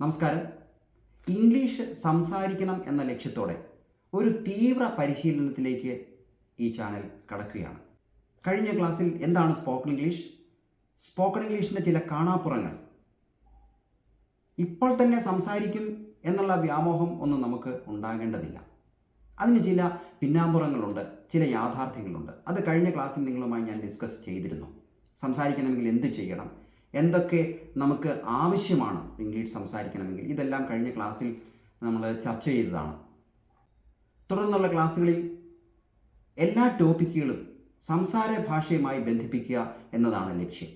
നമസ്കാരം. ഇംഗ്ലീഷ് സംസാരിക്കണം എന്ന ലക്ഷ്യത്തോടെ ഒരു തീവ്ര പരിശീലനത്തിലേക്ക് ഈ ചാനൽ കടക്കുകയാണ്. കഴിഞ്ഞ ക്ലാസ്സിൽ എന്താണ് സ്പോക്കൺ ഇംഗ്ലീഷ് സ്പോക്കൺ ഇംഗ്ലീഷിന്റെ ചില കാണാപ്പുറങ്ങൾ. ഇപ്പോൾ തന്നെ സംസാരിക്കും എന്നുള്ള വ്യാമോഹം ഒന്നും നമുക്ക് ഉണ്ടാകേണ്ടതില്ല. അതിന് ചില പിന്നാമ്പുറങ്ങളുണ്ട് ചില യാഥാർത്ഥ്യങ്ങളുണ്ട്. അത് കഴിഞ്ഞ ക്ലാസ്സിൽ നിങ്ങളുമായി ഞാൻ ഡിസ്കസ് ചെയ്തിരുന്നു. സംസാരിക്കണമെങ്കിൽ എന്ത് ചെയ്യണം? എന്തൊക്കെ നമുക്ക് ആവശ്യമാണ്? ഇംഗ്ലീഷ് സംസാരിക്കണമെങ്കിൽ. ഇതെല്ലാം കഴിഞ്ഞ ക്ലാസ്സിൽ നമ്മൾ ചർച്ച ചെയ്തതാണ്. തുടർന്നുള്ള ക്ലാസ്സുകളിൽ എല്ലാ ടോപ്പിക്കുകളും സംസാര ഭാഷയുമായി ബന്ധിപ്പിക്കുക എന്നതാണ് ലക്ഷ്യം.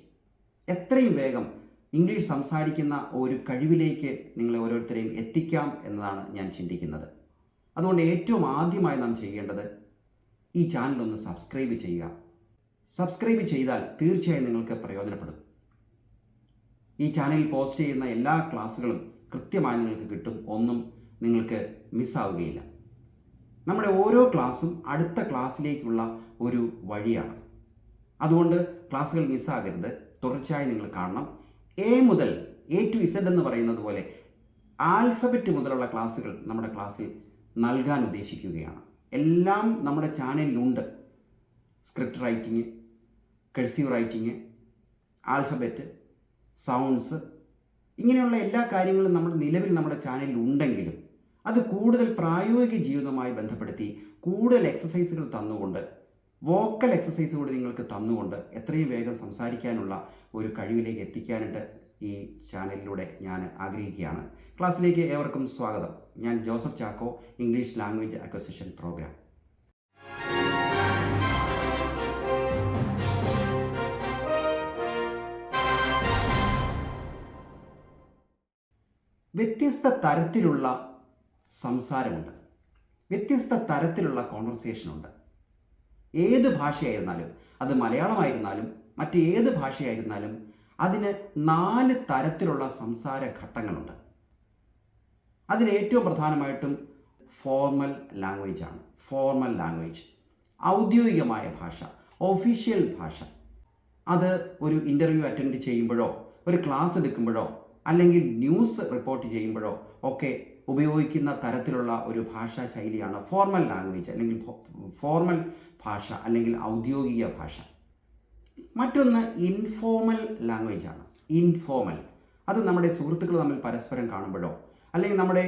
എത്രയും വേഗം ഇംഗ്ലീഷ് സംസാരിക്കുന്ന ഒരു കഴിവിലേക്ക് നിങ്ങളെ ഓരോരുത്തരെയും എത്തിക്കാം എന്നതാണ് ഞാൻ ചിന്തിക്കുന്നത്. അതുകൊണ്ട് ഏറ്റവും ആദ്യമായി നാം ചെയ്യേണ്ടത് ഈ ചാനലൊന്ന് സബ്സ്ക്രൈബ് ചെയ്യുക. സബ്സ്ക്രൈബ് ചെയ്താൽ തീർച്ചയായും നിങ്ങൾക്ക് പ്രയോജനപ്പെടും. ഈ ചാനലിൽ പോസ്റ്റ് ചെയ്യുന്ന എല്ലാ ക്ലാസ്സുകളും കൃത്യമായി നിങ്ങൾക്ക് കിട്ടും. ഒന്നും നിങ്ങൾക്ക് മിസ്സാവുകയില്ല. നമ്മുടെ ഓരോ ക്ലാസ്സും അടുത്ത ക്ലാസ്സിലേക്കുള്ള ഒരു വഴിയാണ്. അതുകൊണ്ട് ക്ലാസ്സുകൾ മിസ്സാകരുത്. തുടർച്ചയായി നിങ്ങൾ കാണണം. എ മുതൽ എ ടു ഇസഡ് എന്ന് പറയുന്നത് പോലെ ആൽഫബറ്റ് മുതലുള്ള ക്ലാസ്സുകൾ നമ്മുടെ ക്ലാസ്സിൽ നൽകാൻ ഉദ്ദേശിക്കുകയാണ്. എല്ലാം നമ്മുടെ ചാനലിലുണ്ട്. Script writing cursive writing alphabet sounds ഇങ്ങനെയുള്ള എല്ലാ കാര്യങ്ങളും നമ്മുടെ നിലവിൽ നമ്മുടെ ചാനലിൽ ഉണ്ടെങ്കിലും അത് കൂടുതൽ പ്രായോഗിക ജീവിതവുമായി ബന്ധപ്പെടുത്തി കൂടുതൽ എക്സസൈസുകൾ തന്നുകൊണ്ട് വോക്കൽ എക്സസൈസ് കൂടി നിങ്ങൾക്ക് തന്നുകൊണ്ട് എത്രയും വേഗം സംസാരിക്കാനുള്ള ഒരു കഴിവിലേക്ക് എത്തിക്കാനായിട്ട് ഈ ചാനലിലൂടെ ഞാൻ ആഗ്രഹിക്കുകയാണ്. ക്ലാസ്സിലേക്ക് ഏവർക്കും സ്വാഗതം. ഞാൻ Joseph Chacko English language acquisition program വ്യത്യസ്ത തരത്തിലുള്ള സംസാരമുണ്ട്. വ്യത്യസ്ത തരത്തിലുള്ള കോൺവെർസേഷനുണ്ട് ഏത് ഭാഷയായിരുന്നാലും അത് മലയാളമായിരുന്നാലും മറ്റ് ഏത് ഭാഷയായിരുന്നാലും അതിന് നാല് തരത്തിലുള്ള സംസാര ഘട്ടങ്ങളുണ്ട്. അതിൽ ഏറ്റവും പ്രധാനമായിട്ടും ഫോർമൽ ലാംഗ്വേജ് ആണ്. ഫോർമൽ ലാംഗ്വേജ് ഔദ്യോഗികമായ ഭാഷ ഒഫീഷ്യൽ ഭാഷ. അത് ഒരു ഇന്റർവ്യൂ അറ്റൻഡ് ചെയ്യുമ്പോഴോ ഒരു ക്ലാസ് എടുക്കുമ്പോഴോ അല്ലെങ്കിൽ ന്യൂസ് റിപ്പോർട്ട് ചെയ്യുമ്പോഴോ ഒക്കെ ഉപയോഗിക്കുന്ന തരത്തിലുള്ള ഒരു ഭാഷാ ശൈലിയാണ് ഫോർമൽ ലാംഗ്വേജ് അല്ലെങ്കിൽ ഫോർമൽ ഭാഷ അല്ലെങ്കിൽ ഔദ്യോഗിക ഭാഷ. മറ്റൊന്ന് ഇൻഫോർമൽ ലാംഗ്വേജ് ആണ്. ഇൻഫോർമൽ അത് നമ്മുടെ സുഹൃത്തുക്കൾ തമ്മിൽ പരസ്പരം കാണുമ്പോഴോ അല്ലെങ്കിൽ നമ്മുടെ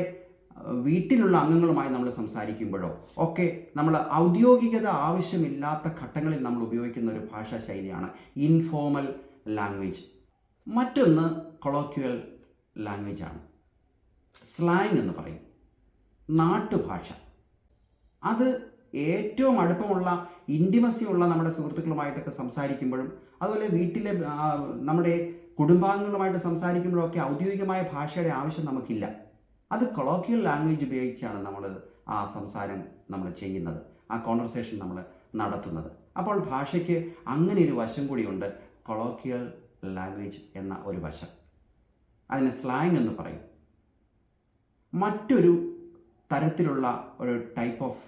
വീട്ടിലുള്ള അംഗങ്ങളുമായി നമ്മൾ സംസാരിക്കുമ്പോഴോ ഒക്കെ നമ്മൾ ഔദ്യോഗികത ആവശ്യമില്ലാത്ത ഘട്ടങ്ങളിൽ നമ്മൾ ഉപയോഗിക്കുന്ന ഒരു ഭാഷാ ശൈലിയാണ് ഇൻഫോർമൽ ലാംഗ്വേജ് മറ്റൊന്ന് കൊളോക്യുവൽ ലാംഗ്വേജ് ആണ്. സ്ലാങ് എന്ന് പറയും. നാട്ടുഭാഷ. അത് ഏറ്റവും അടുപ്പമുള്ള ഇന്റിമസി ഉള്ള നമ്മുടെ സുഹൃത്തുക്കളുമായിട്ടൊക്കെ സംസാരിക്കുമ്പോഴും അതുപോലെ വീട്ടിലെ നമ്മുടെ കുടുംബാംഗങ്ങളുമായിട്ട് സംസാരിക്കുമ്പോഴൊക്കെ ഔദ്യോഗികമായ ഭാഷയുടെ ആവശ്യം നമുക്കില്ല. അത് കൊളോക്കിയൽ ലാംഗ്വേജ് ഉപയോഗിച്ചാണ് നമ്മൾ ആ സംസാരം നമ്മൾ ചെയ്യുന്നത് ആ കോൺവെർസേഷൻ നമ്മൾ നടത്തുന്നത്. അപ്പോൾ ഭാഷയ്ക്ക് അങ്ങനെ ഒരു വശം കൂടിയുണ്ട് കൊളോക്കിയൽ ലാംഗ്വേജ് എന്ന ഒരു വശം. അതിന് സ്ലാങ് എന്ന് പറയും. മറ്റൊരു തരത്തിലുള്ള ഒരു ടൈപ്പ് ഓഫ്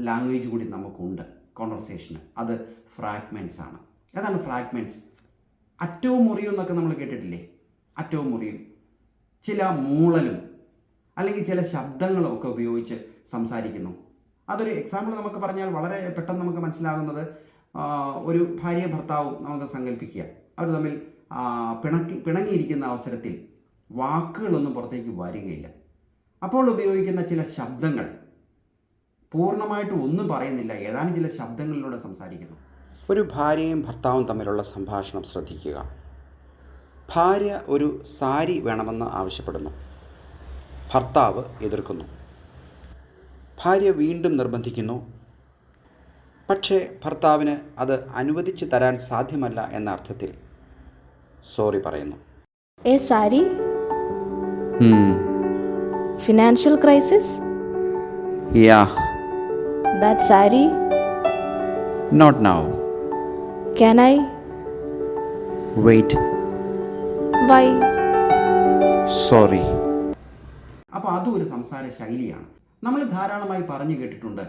ലാംഗ്വേജ് കൂടി നമുക്കുണ്ട് കോൺവെർസേഷന് അത് ഫ്രാഗ്മെന്റ്സ് ആണ്. അതാണ് ഫ്രാഗ്മെന്റ്സ് അറ്റവും മുറിയും എന്നൊക്കെ നമ്മൾ കേട്ടിട്ടില്ലേ? അറ്റവും മുറിയും. ചില മൂളലും അല്ലെങ്കിൽ ചില ശബ്ദങ്ങളും ഒക്കെ ഉപയോഗിച്ച് സംസാരിക്കുന്നു. അതൊരു എക്സാമ്പിൾ നമുക്ക് പറഞ്ഞാൽ വളരെ പെട്ടെന്ന് നമുക്ക് മനസ്സിലാകുന്നത് ഒരു ഭാര്യ ഭർത്താവും നമുക്ക് സങ്കല്പിക്കുക അവർ തമ്മിൽ പിണക്കി പിണങ്ങിയിരിക്കുന്ന അവസരത്തിൽ വാക്കുകളൊന്നും പുറത്തേക്ക് വരികയില്ല. അപ്പോൾ ഉപയോഗിക്കുന്ന ചില ശബ്ദങ്ങൾ. പൂർണമായിട്ട് ഒന്നും പറയുന്നില്ല. ഏതാനും ചില ശബ്ദങ്ങളിലൂടെ സംസാരിക്കുന്നു. ഒരു ഭാര്യയും ഭർത്താവും തമ്മിലുള്ള സംഭാഷണം ശ്രദ്ധിക്കുക. ഭാര്യ ഒരു സാരി വേണമെന്ന് ആവശ്യപ്പെടുന്നു. ഭർത്താവ് എതിർക്കുന്നു. ഭാര്യ വീണ്ടും നിർബന്ധിക്കുന്നു. പക്ഷേ ഭർത്താവിന് അത് അനുവദിച്ചു തരാൻ സാധ്യമല്ല എന്ന അർത്ഥത്തിൽ സോറി പറയുന്നു. A sari? Financial crisis ya That sari? Not now Can I? Wait Why? Sorry അപ്പോൾ അതും ഒരു സംസാര ശൈലിയാണ്. നമ്മൾ ധാരാളമായി പറഞ്ഞു കേട്ടിട്ടുണ്ട്.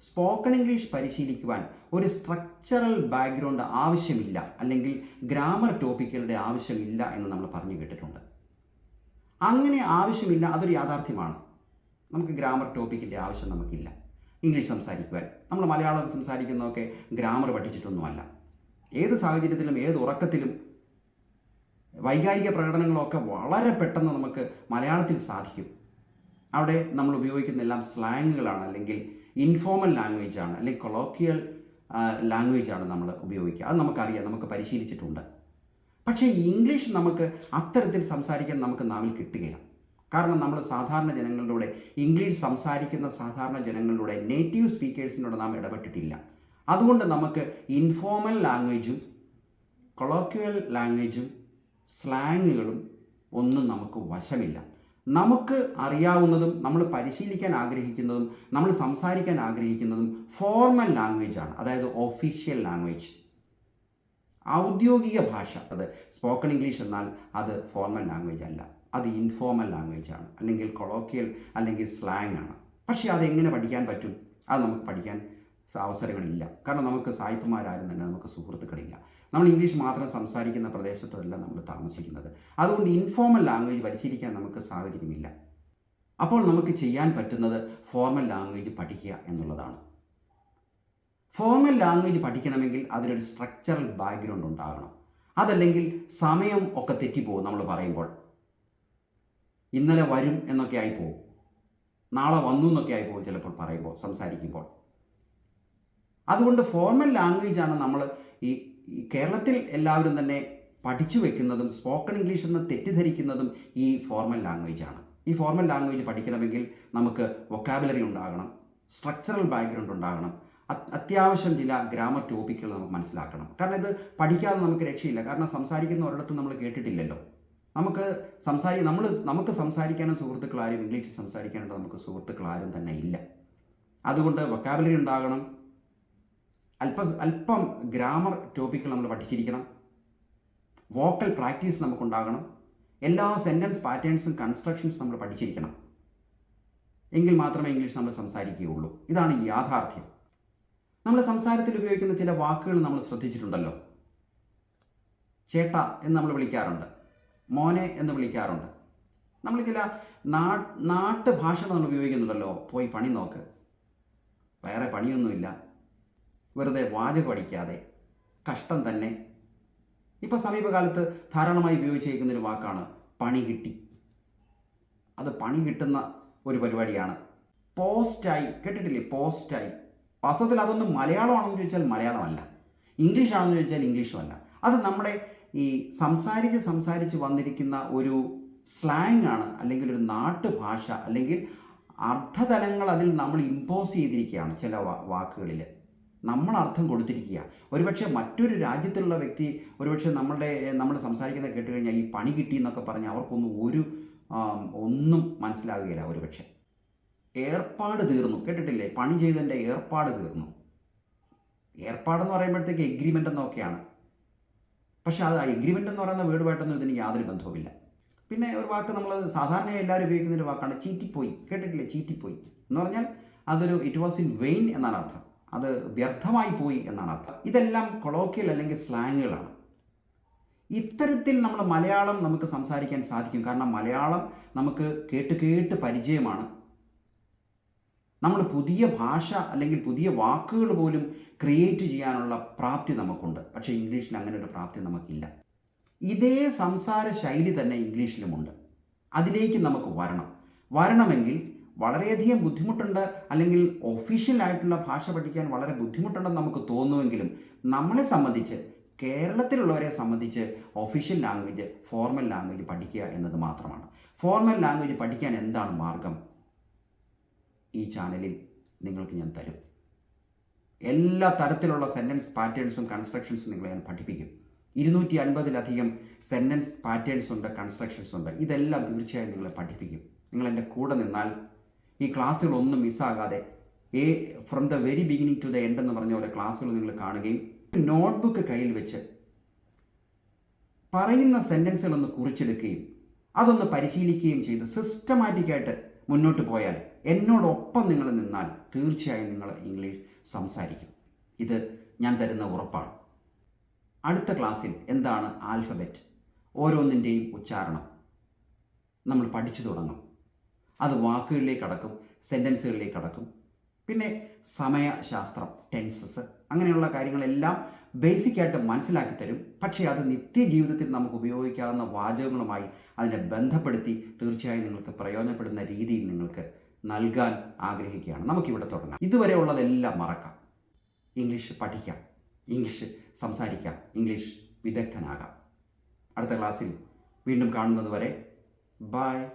സ്പോക്കൺ ഇംഗ്ലീഷ് പരിശീലിക്കുവാൻ ഒരു സ്ട്രക്ചറൽ ബാക്ക്ഗ്രൗണ്ട് ആവശ്യമില്ല. അല്ലെങ്കിൽ ഗ്രാമർ ടോപ്പിക്കുകളുടെ ആവശ്യമില്ല എന്ന് നമ്മൾ പറഞ്ഞു കേട്ടിട്ടുണ്ട്. അങ്ങനെ ആവശ്യമില്ല അതൊരു യാഥാർത്ഥ്യമാണ്. നമുക്ക് ഗ്രാമർ ടോപ്പിക്കിന്റെ ആവശ്യം നമുക്കില്ല. ഇംഗ്ലീഷ് സംസാരിക്കുവാൻ. നമ്മൾ മലയാളം സംസാരിക്കുന്നതൊക്കെ ഗ്രാമർ പഠിച്ചിട്ടൊന്നുമല്ല. ഏത് സാഹചര്യത്തിലും ഏത് ഉറക്കത്തിലും വൈകാരിക പ്രകടനങ്ങളൊക്കെ വളരെ പെട്ടെന്ന് നമുക്ക് മലയാളത്തിൽ സാധിക്കും. അവിടെ നമ്മൾ ഉപയോഗിക്കുന്ന എല്ലാം സ്ലാങ്ങുകളാണ് അല്ലെങ്കിൽ ഇൻഫോർമൽ ലാംഗ്വേജ് ആണ് അല്ലെങ്കിൽ കൊളോക്കിയൽ ലാംഗ്വേജ് ആണ് നമ്മൾ ഉപയോഗിക്കുക. അത് നമുക്കറിയാം നമുക്ക് പരിശീലിച്ചിട്ടുണ്ട്. പക്ഷേ ഇംഗ്ലീഷ് നമുക്ക് അത്തരത്തിൽ സംസാരിക്കാൻ നമുക്ക് നാവിൽ കിട്ടുകയില്ല. കാരണം നമ്മൾ സാധാരണ ജനങ്ങളിലൂടെ ഇംഗ്ലീഷ് സംസാരിക്കുന്ന സാധാരണ ജനങ്ങളിലൂടെ നേറ്റീവ് സ്പീക്കേഴ്സിനോട് നാം ഇടപെട്ടിട്ടില്ല. അതുകൊണ്ട് നമുക്ക് ഇൻഫോമൽ ലാംഗ്വേജും കൊളോക്യുവൽ ലാംഗ്വേജും സ്ലാങ്ങുകളും ഒന്നും നമുക്ക് വശമില്ല. നമുക്ക് അറിയാവുന്നതും നമ്മൾ പരിശീലിക്കാൻ ആഗ്രഹിക്കുന്നതും നമ്മൾ സംസാരിക്കാൻ ആഗ്രഹിക്കുന്നതും ഫോർമൽ ലാംഗ്വേജാണ് അതായത് ഒഫീഷ്യൽ ലാംഗ്വേജ് ഔദ്യോഗിക ഭാഷ. അത് സ്പോക്കൺ ഇംഗ്ലീഷ് എന്നാൽ അത് ഫോർമൽ ലാംഗ്വേജ് അല്ല. അത് ഇൻഫോർമൽ ലാംഗ്വേജ് ആണ്. അല്ലെങ്കിൽ കൊളോക്കിയൽ അല്ലെങ്കിൽ സ്ലാങ് ആണ്. പക്ഷേ അതെങ്ങനെ പഠിക്കാൻ പറ്റും? അത് നമുക്ക് പഠിക്കാൻ അവസരങ്ങളില്ല. കാരണം നമുക്ക് സായിപ്പുമാരാരും തന്നെ നമുക്ക് സുഹൃത്തുക്കളില്ല. നമ്മൾ ഇംഗ്ലീഷ് മാത്രം സംസാരിക്കുന്ന പ്രദേശത്തല്ല നമ്മൾ താമസിക്കുന്നത്. അതുകൊണ്ട് ഇൻഫോർമൽ ലാംഗ്വേജ് പഠിച്ചിരിക്കാൻ നമുക്ക് സാഹചര്യമില്ല. അപ്പോൾ നമുക്ക് ചെയ്യാൻ പറ്റുന്നത് ഫോർമൽ ലാംഗ്വേജ് പഠിക്കുക എന്നുള്ളതാണ്. ഫോർമൽ ലാംഗ്വേജ് പഠിക്കണമെങ്കിൽ അതിനൊരു സ്ട്രക്ചറൽ ബാക്ക്ഗ്രൗണ്ട് ഉണ്ടാകണം. അതല്ലെങ്കിൽ സമയം ഒക്കെ തെറ്റിപ്പോകും നമ്മൾ പറയുമ്പോൾ. ഇന്നലെ വരും എന്നൊക്കെ ആയിപ്പോവും. നാളെ വന്നു എന്നൊക്കെ ആയിപ്പോവും ചിലപ്പോൾ പറയുമ്പോൾ സംസാരിക്കുമ്പോൾ. അതുകൊണ്ട് ഫോർമൽ ലാംഗ്വേജ് ആണ് നമ്മൾ ഈ കേരളത്തിൽ എല്ലാവരും തന്നെ പഠിച്ചു വെക്കുന്നതും സ്പോക്കൺ ഇംഗ്ലീഷ് എന്ന് തെറ്റിദ്ധരിക്കുന്നതും ഈ ഫോർമൽ ലാംഗ്വേജ് ആണ്. ഈ ഫോർമൽ ലാംഗ്വേജ് പഠിക്കണമെങ്കിൽ നമുക്ക് വൊക്കാബുലറി ഉണ്ടാകണം സ്ട്രക്ചറൽ ബാക്ക്ഗ്രൗണ്ട് ഉണ്ടാകണം അത്യാവശ്യം ചില ഗ്രാമർ ടോപ്പിക്കുകൾ നമുക്ക് മനസ്സിലാക്കണം. കാരണം ഇത് പഠിക്കാതെ നമുക്ക് രക്ഷയില്ല. കാരണം സംസാരിക്കുന്ന ഒരിടത്തും നമ്മൾ കേട്ടിട്ടില്ലല്ലോ. നമുക്ക് സംസാരി നമ്മൾ നമുക്ക് സംസാരിക്കാനും സുഹൃത്തുക്കൾ ആരും ഇംഗ്ലീഷിൽ സംസാരിക്കാനുള്ള നമുക്ക് സുഹൃത്തുക്കൾ ആരും തന്നെ ഇല്ല. അതുകൊണ്ട് വൊക്കാബുലറി ഉണ്ടാകണം. അല്പ അല്പം ഗ്രാമർ ടോപ്പിക്കുകൾ നമ്മൾ പഠിച്ചിരിക്കണം. വോക്കൽ പ്രാക്ടീസ് നമുക്കുണ്ടാകണം. എല്ലാ സെന്റൻസ് പാറ്റേൺസും കൺസ്ട്രക്ഷൻസ് നമ്മൾ പഠിച്ചിരിക്കണം. എങ്കിൽ മാത്രമേ ഇംഗ്ലീഷ് നമ്മൾ സംസാരിക്കുകയുള്ളൂ. ഇതാണ് യാഥാർത്ഥ്യം. നമ്മൾ സംസാരത്തിൽ ഉപയോഗിക്കുന്ന ചില വാക്കുകൾ നമ്മൾ ശ്രദ്ധിച്ചിട്ടുണ്ടല്ലോ. ചേട്ട എന്ന് നമ്മൾ വിളിക്കാറുണ്ട്. മോനെ എന്ന് വിളിക്കാറുണ്ട്. നമ്മൾ ചില നാട്ടു ഭാഷ നമ്മൾ ഉപയോഗിക്കുന്നുണ്ടല്ലോ. പോയി പണി നോക്ക്. വേറെ പണിയൊന്നുമില്ല. വെറുതെ വാചകം അടിക്കാതെ. കഷ്ടം തന്നെ. ഇപ്പോൾ സമീപകാലത്ത് ധാരാളമായി ഉപയോഗിച്ചിരിക്കുന്നൊരു വാക്കാണ് പണി കിട്ടി അത് പണി കിട്ടുന്ന ഒരു പരിപാടിയാണ്. പോസ്റ്റായി. കേട്ടിട്ടില്ലേ? പോസ്റ്റായി. വാസ്തവത്തിൽ അതൊന്ന് മലയാളമാണെന്ന് ചോദിച്ചാൽ മലയാളമല്ല. ഇംഗ്ലീഷ് ആണെന്ന് ചോദിച്ചാൽ ഇംഗ്ലീഷും അല്ല അത് നമ്മുടെ ഈ സംസാരിച്ച് സംസാരിച്ച് വന്നിരിക്കുന്ന ഒരു സ്ലാങ് ആണ് അല്ലെങ്കിൽ ഒരു നാട്ടുഭാഷ അല്ലെങ്കിൽ അർത്ഥതലങ്ങൾ അതിൽ നമ്മൾ ഇമ്പോസ് ചെയ്തിരിക്കുകയാണ് ചില വാക്കുകളിൽ നമ്മൾ അർത്ഥം കൊടുത്തിരിക്കുക. ഒരുപക്ഷെ മറ്റൊരു രാജ്യത്തിലുള്ള വ്യക്തി ഒരുപക്ഷെ നമ്മളുടെ നമ്മൾ സംസാരിക്കുന്നത് കേട്ട് കഴിഞ്ഞാൽ ഈ പണി കിട്ടി എന്നൊക്കെ പറഞ്ഞാൽ അവർക്കൊന്നും ഒരു ഒന്നും മനസ്സിലാകുകയില്ല ഒരുപക്ഷെ. ഏർപ്പാട് തീർന്നു. കേട്ടിട്ടില്ലേ? പണി ചെയ്തതിന്റെ ഏർപ്പാട് തീർന്നു. ഏർപ്പാടെന്ന് പറയുമ്പോഴത്തേക്ക് എഗ്രിമെന്റ് എന്നൊക്കെയാണ്. പക്ഷെ അത് എഗ്രിമെന്റ് എന്ന് പറയുന്ന വീടുമായിട്ടൊന്നും ഇതിന് യാതൊരു ബന്ധവുമില്ല. പിന്നെ ഒരു വാക്ക് നമ്മൾ സാധാരണയായി എല്ലാവരും ഉപയോഗിക്കുന്ന ഒരു വാക്കാണ് ചീറ്റിപ്പോയി. കേട്ടിട്ടില്ലേ? ചീറ്റിപ്പോയി. എന്ന് പറഞ്ഞാൽ അതൊരു ഇറ്റ് വാസ് ഇൻ വെയിൻ എന്നാണ് അർത്ഥം. അത് വ്യർത്ഥമായി പോയി എന്നാണ് അർത്ഥം. ഇതെല്ലാം കൊളോക്കിയൽ അല്ലെങ്കിൽ സ്ലാങ്ങുകളാണ് ഇത്തരത്തിൽ നമ്മൾ മലയാളം നമുക്ക് സംസാരിക്കാൻ സാധിക്കും. കാരണം മലയാളം നമുക്ക് കേട്ട് കേട്ട് പരിചയമാണ്. നമ്മൾ പുതിയ ഭാഷ അല്ലെങ്കിൽ പുതിയ വാക്കുകൾ പോലും ക്രിയേറ്റ് ചെയ്യാനുള്ള പ്രാപ്തി നമുക്കുണ്ട്. പക്ഷേ ഇംഗ്ലീഷിൽ അങ്ങനെ ഒരു പ്രാപ്തി നമുക്കില്ല. ഇതേ സംസാര ശൈലി തന്നെ ഇംഗ്ലീഷിലുമുണ്ട്. അതിലേക്ക് നമുക്ക് വരണം. വരണമെങ്കിൽ വളരെയധികം ബുദ്ധിമുട്ടുണ്ട്. അല്ലെങ്കിൽ ഒഫീഷ്യൽ ആയിട്ടുള്ള ഭാഷ പഠിക്കാൻ വളരെ ബുദ്ധിമുട്ടുണ്ടെന്ന് നമുക്ക് തോന്നുമെങ്കിലും നമ്മളെ സംബന്ധിച്ച് കേരളത്തിലുള്ളവരെ സംബന്ധിച്ച് ഒഫീഷ്യൽ ലാംഗ്വേജ് ഫോർമൽ ലാംഗ്വേജ് പഠിക്കുക എന്നത് മാത്രമാണ്. ഫോർമൽ ലാംഗ്വേജ് പഠിക്കാൻ എന്താണ് മാർഗം? ഈ ചാനലിൽ നിങ്ങൾക്ക് ഞാൻ തരും. എല്ലാ തരത്തിലുള്ള സെന്റൻസ് പാറ്റേൺസും കൺസ്ട്രക്ഷൻസും നിങ്ങളെ ഞാൻ പഠിപ്പിക്കും. ഇരുന്നൂറ്റി അൻപതിലധികം സെന്റൻസ് പാറ്റേൺസ് ഉണ്ട് കൺസ്ട്രക്ഷൻസ് ഉണ്ട്. ഇതെല്ലാം തീർച്ചയായും നിങ്ങളെ പഠിപ്പിക്കും. നിങ്ങൾ എന്റെ കൂടെ നിന്നാൽ ഈ ക്ലാസ്സുകളൊന്നും മിസ്സാകാതെ ഏ from the very beginning to the end എന്ന് പറഞ്ഞ പോലെ ക്ലാസ്സുകൾ നിങ്ങൾ കാണുകയും നോട്ട്ബുക്ക് കയ്യിൽ വെച്ച് പറയുന്ന സെന്റൻസുകളൊന്ന് കുറിച്ചെടുക്കുകയും അതൊന്ന് പരിശീലിക്കുകയും ചെയ്ത് സിസ്റ്റമാറ്റിക്കായിട്ട് മുന്നോട്ട് പോയാൽ എന്നോടൊപ്പം നിങ്ങൾ നിന്നാൽ തീർച്ചയായും നിങ്ങൾ ഇംഗ്ലീഷ് സംസാരിക്കും. ഇത് ഞാൻ തരുന്ന ഉറപ്പാണ്. അടുത്ത ക്ലാസ്സിൽ എന്താണ് ആൽഫബറ്റ് ഓരോന്നിന്റെയും ഉച്ചാരണം. നമ്മൾ പഠിച്ചു തുടങ്ങും. അത് വാക്കുകളിലേക്ക് അടക്കും സെന്റൻസുകളിലേക്ക് അടക്കും. പിന്നെ സമയശാസ്ത്രം ടെൻസസ് അങ്ങനെയുള്ള കാര്യങ്ങളെല്ലാം ബേസിക്കായിട്ട് മനസ്സിലാക്കി തരും പക്ഷേ അത് നിത്യജീവിതത്തിൽ നമുക്ക് ഉപയോഗിക്കാവുന്ന വാചകങ്ങളുമായി അതിനെ ബന്ധപ്പെടുത്തി തീർച്ചയായും നിങ്ങൾക്ക് പ്രയോജനപ്പെടുന്ന രീതിയിൽ നിങ്ങൾക്ക് നൽകാൻ ആഗ്രഹിക്കുകയാണ്. നമുക്കിവിടെ തുടങ്ങാം. ഇതുവരെ ഉള്ളതെല്ലാം മറക്കാം. ഇംഗ്ലീഷ് പഠിക്കാം. ഇംഗ്ലീഷ് സംസാരിക്കാം. ഇംഗ്ലീഷ് വിദഗ്ധനാകാം. അടുത്ത ക്ലാസ്സിൽ വീണ്ടും കാണുന്നത് വരെ ബൈ.